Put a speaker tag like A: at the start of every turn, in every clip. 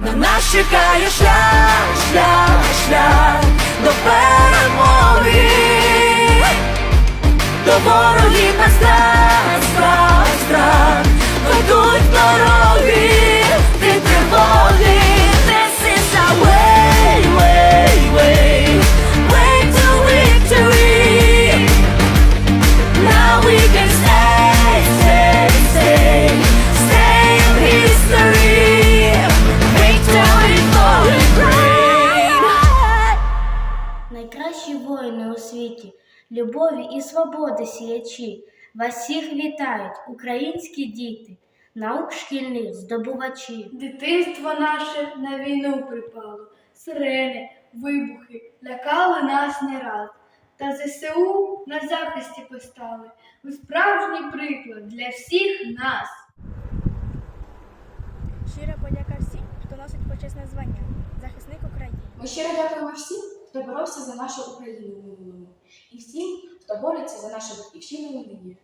A: На нас чекає шлях, шлях, шлях до перемоги,
B: любові і свободи сіячі. Вас всіх вітають українські діти, наук шкільних здобувачі.
C: Дитинство наше на війну припало, сирени, вибухи лякали нас не раз. Та ЗСУ на захисті постали. Ви справжній приклад для всіх нас.
D: Щира подяка всім, хто носить почесне звання, захисник України.
E: Ми щиро дякуємо всім, хто боровся за нашу Україну і всім, хто бореться за нашу батьківщину в нині.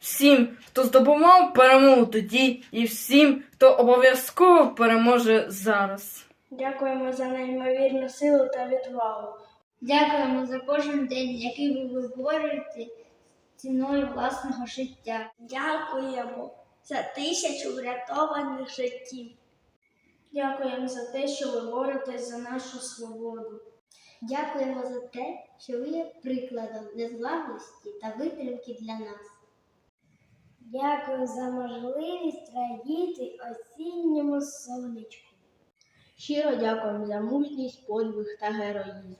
F: Всім, хто здобував перемогу тоді, і всім, хто обов'язково переможе зараз.
B: Дякуємо за неймовірну силу та відвагу. Дякуємо за кожен день, який ви виборюєте ціною власного життя. Дякуємо за тисячу врятованих життів. Дякуємо за те, що ви боретесь за нашу свободу. Дякуємо за те, що ви є прикладом незламності та витримки для нас. Дякую за можливість радіти осінньому сонечку. Щиро дякуємо за мужність, подвиг та героїзм.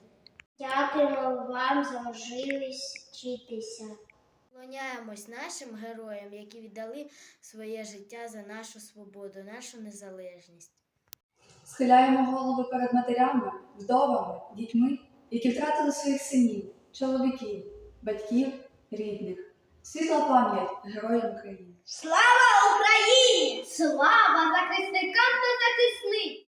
B: Дякуємо вам за можливість вчитися.
G: Вклоняємось нашим героям, які віддали своє життя за нашу свободу, нашу незалежність.
H: Схиляємо голови перед матерями, вдовами, дітьми, які втратили своїх синів, чоловіків, батьків, рідних. Світла пам'ять героям України.
B: Слава Україні! Слава захисникам та захисниць!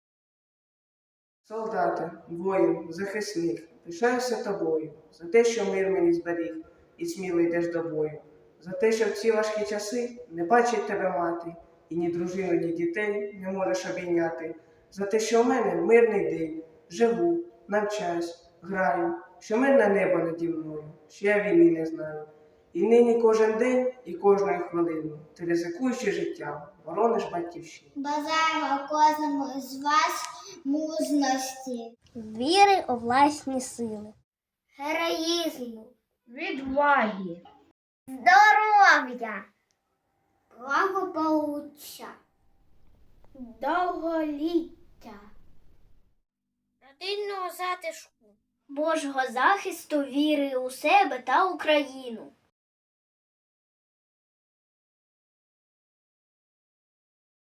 I: Солдати, воїн, захисник, пишаюся тобою за те, що мир мені зберіг і сміло йдеш до бою, за те, що в ці важкі часи не бачить тебе мати, і ні дружину, ні дітей не можеш обійняти, за те, що в мене мирний день, живу, навчаюсь, граю, що мирне небо наді мною, що я війни не знаю. І нині кожен день і кожної хвилини, ти ризикуючи життям, борониш батьківщину.
B: Бажаємо кожному з вас мужності, віри у власні сили, героїзму,
C: Відваги!
B: здоров'я, благополуччя, довголіття, родинного затишку, Божого захисту віри у себе та Україну.